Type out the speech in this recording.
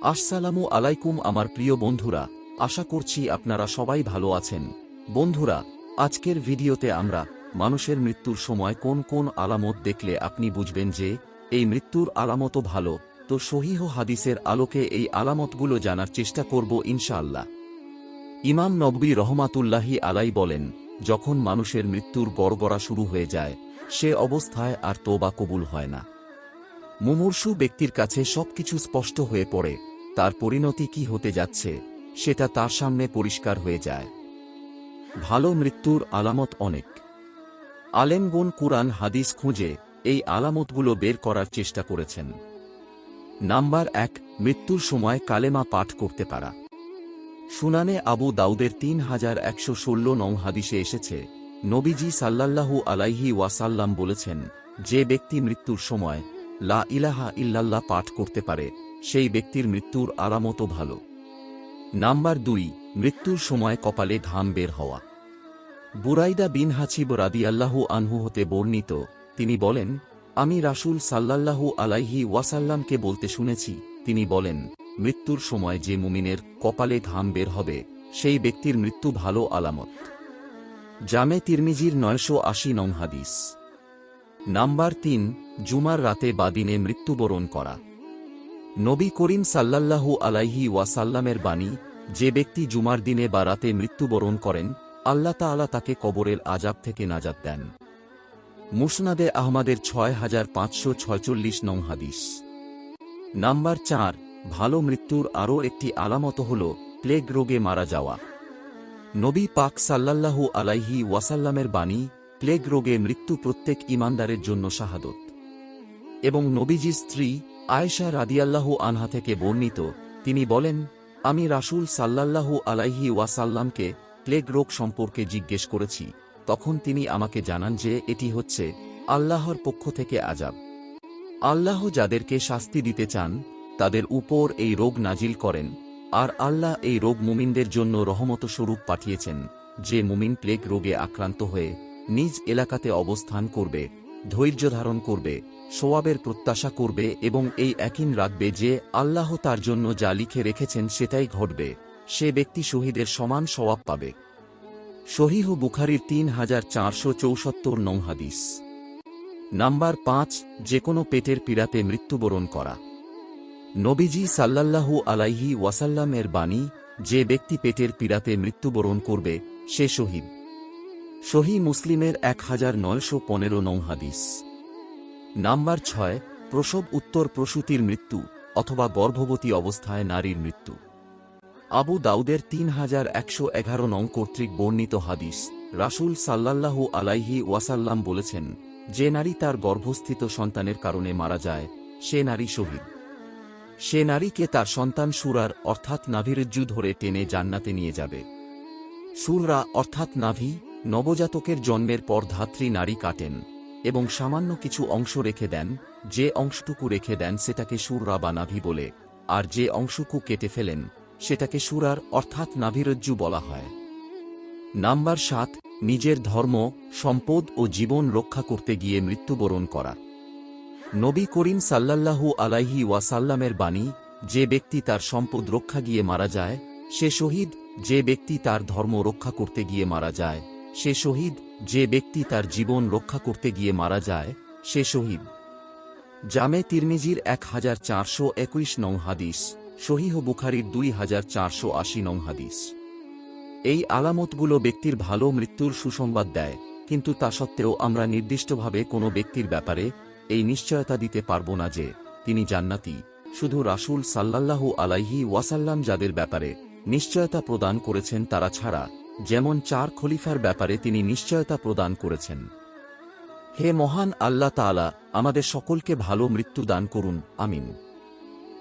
আসসালামু আলাইকুম আমার প্রিয় বন্ধুরা, আশা করছি আপনারা সবাই ভালো আছেন। বন্ধুরা, আজকের ভিডিওতে আমরা মানুষের মৃত্যুর সময় কোন কোন আলামত দেখলে আপনি বুঝবেন যে, এই মৃত্যুর আলামতও ভালো, তো সহিহ হাদিসের আলোকে এই আলামতগুলো জানার চেষ্টা করব ইনশাআল্লাহ। ইমাম নববী রহমাতুল্লাহি আলাই বলেন, যখন মানুষের মৃত্যুর গড়গড়া শুরু হয়ে যায়, সে অবস্থায় আর তোবা কবুল হয় না। মুমূর্ষু ব্যক্তির কাছে সবকিছু স্পষ্ট হয়ে পড়ে, তার পরিণতি কি হতে যাচ্ছে, সেটা তার সামনে পরিষ্কার হয়ে যায়। ভালো মৃত্যুর আলামত অনেক। আলেমগুন কুরআন, হাদিস খুঁজে এই আলামতগুলো বের করার চেষ্টা করেছেন। নাম্বার এক, মৃত্যুর সময় কালেমা পাঠ করতে পারা। সুনানে আবু দাউদের তিন হাজার একশো ষোলো নং হাদিসে এসেছে, নবীজি সাল্লাল্লাহু আলাইহি ওয়াসাল্লাম বলেছেন, যে ব্যক্তি মৃত্যুর সময় লা ইলাহা ইল্লাল্লাহ পাঠ করতে পারে, সেই ব্যক্তির মৃত্যুর আলামতও ভালো। নাম্বার দুই, মৃত্যুর সময় কপালে ঘাম বের হওয়া। বুরাইদা বিন হাছিব রাদিয়াল্লাহু আনহু হতে বর্ণিত, তিনি বলেন, আমি রাসূল সাল্লাল্লাহু আলাইহি ওয়াসাল্লামকে বলতে শুনেছি, তিনি বলেন, মৃত্যুর সময় যে মুমিনের কপালে ঘাম বের হবে, সেই ব্যক্তির মৃত্যু ভালো আলামত। জামে তিরমিজির নয়শো আশি নং হাদিস। নাম্বার তিন, জুমার রাতে বা দিনে মৃত্যুবরণ করা। নবী করিম সাল্লাল্লাহু আলাইহি ওয়াসাল্লামের বাণী, যে ব্যক্তি জুমার দিনে বা রাতে মৃত্যুবরণ করেন, আল্লাহ তাআলা তাকে কবরের আজাব থেকে নাজাত দেন। মুসনাদে আহমাদের ছয় হাজার পাঁচশো ছয়চল্লিশ নং হাদিস। নাম্বার চার, ভালো মৃত্যুর আরও একটি আলামত হল প্লেগ রোগে মারা যাওয়া। নবী পাক সাল্লাল্লাহু আলাইহি ওয়াসাল্লামের বাণী প্লেগ রোগে মৃত্যু প্রত্যেক ইমানদারের জন্য শাহাদত। এবং নবীজি স্ত্রী আয়েশা রাদিয়াল্লাহু আনহা থেকে বর্ণিত, তিনি বলেন, আমি রাসূল সাল্লাল্লাহু আলাইহি ওয়াসাল্লামকে প্লেগ রোগ সম্পর্কে জিজ্ঞেস করেছি। তখন তিনি আমাকে জানান যে এটি হচ্ছে আল্লাহর পক্ষ থেকে আজাব আল্লাহ যাদেরকে শাস্তি দিতে চান, তাদের উপর এই রোগ নাজিল করেন। আর আল্লাহ এই রোগ মুমিনদের জন্য রহমত স্বরূপ পাঠিয়েছেন, যে মুমিন প্লেগ রোগে আক্রান্ত হয়ে নিজ এলাকাতে অবস্থান করবে, ধৈর্য ধারণ করবে, সোয়াবের প্রত্যাশা করবে এবং এই একইন রাখবে যে আল্লাহ তার জন্য যা লিখে রেখেছেন সেটাই ঘটবে, সে ব্যক্তি শহীদের সমান সওয়াব পাবে। শহীহ বুখারির তিন হাজার চারশো চৌসত্তর নং হাদিস। নাম্বার পাঁচ যে কোনো পেটের পীড়াতে মৃত্যুবরণ করা। নবীজি সাল্লাল্লাহু আলাইহি ওয়াসাল্লামের বাণী, যে ব্যক্তি পেটের পীড়াতে মৃত্যুবরণ করবে, সে শহীদ। সহি মুসলিমের এক হাজার নয়শো পনেরো নং হাদিস। নাম্বার ছয়, প্রসব উত্তর প্রসূতির মৃত্যু অথবা গর্ভবতী অবস্থায় নারীর মৃত্যু। আবু দাউদের তিন হাজার একশো এগারো নং কর্তৃক বর্ণিত হাদিস রাসূল সাল্লাল্লাহু আলাইহি ওয়াসাল্লাম বলেছেন, যে নারী তার গর্ভস্থিত সন্তানের কারণে মারা যায়, সে নারী শহীদ। সে নারীকে তার সন্তান সুরার অর্থাৎ নাভিরজ্জু ধরে টেনে জান্নাতে নিয়ে যাবে। সুররা অর্থাৎ নাভি নবজাতকের জন্মের পর ধাত্রী নারী কাটেন এবং সামান্য কিছু অংশ রেখে দেন, যে অংশটুকু রেখে দেন সেটাকে সুররা বা নাভি বলে, আর যে অংশটুকু কেটে ফেলেন, সেটাকে সুরার অর্থাৎ নাভিরজ্জু বলা হয়। নাম্বার সাত, নিজের ধর্ম, সম্পদ ও জীবন রক্ষা করতে গিয়ে মৃত্যুবরণ করা। নবী করিম সাল্লাল্লাহু আলাইহি ওয়াসাল্লামের বাণী, যে ব্যক্তি তার সম্পদ রক্ষা গিয়ে মারা যায়, সে শহীদ, যে ব্যক্তি তার ধর্ম রক্ষা করতে গিয়ে মারা যায় সে শহীদ যে ব্যক্তি তার জীবন রক্ষা করতে গিয়ে মারা যায়, সে শহীদ। জামে তিরমিজির এক হাজার চারশো একুশ নং হাদিস শহীহ বুখারির দুই হাজার চারশো আশি নং হাদিস। এই আলামতগুলো ব্যক্তির ভালো মৃত্যুর সুসংবাদ দেয়, কিন্তু তা সত্ত্বেও আমরা নির্দিষ্টভাবে কোনো ব্যক্তির ব্যাপারে এই নিশ্চয়তা দিতে পারব না যে তিনি জান্নাতি, শুধু রাসূল সাল্লাল্লাহু আলাইহি ওয়াসাল্লাম যাদের ব্যাপারে নিশ্চয়তা প্রদান করেছেন তারা ছাড়া যেমন চার খলিফার ব্যাপারে তিনি নিশ্চয়তা প্রদান করেছেন। হে মহান আল্লাহ তালা আমাদের সকলকে ভালো মৃত্যু দান করুন, আমিন।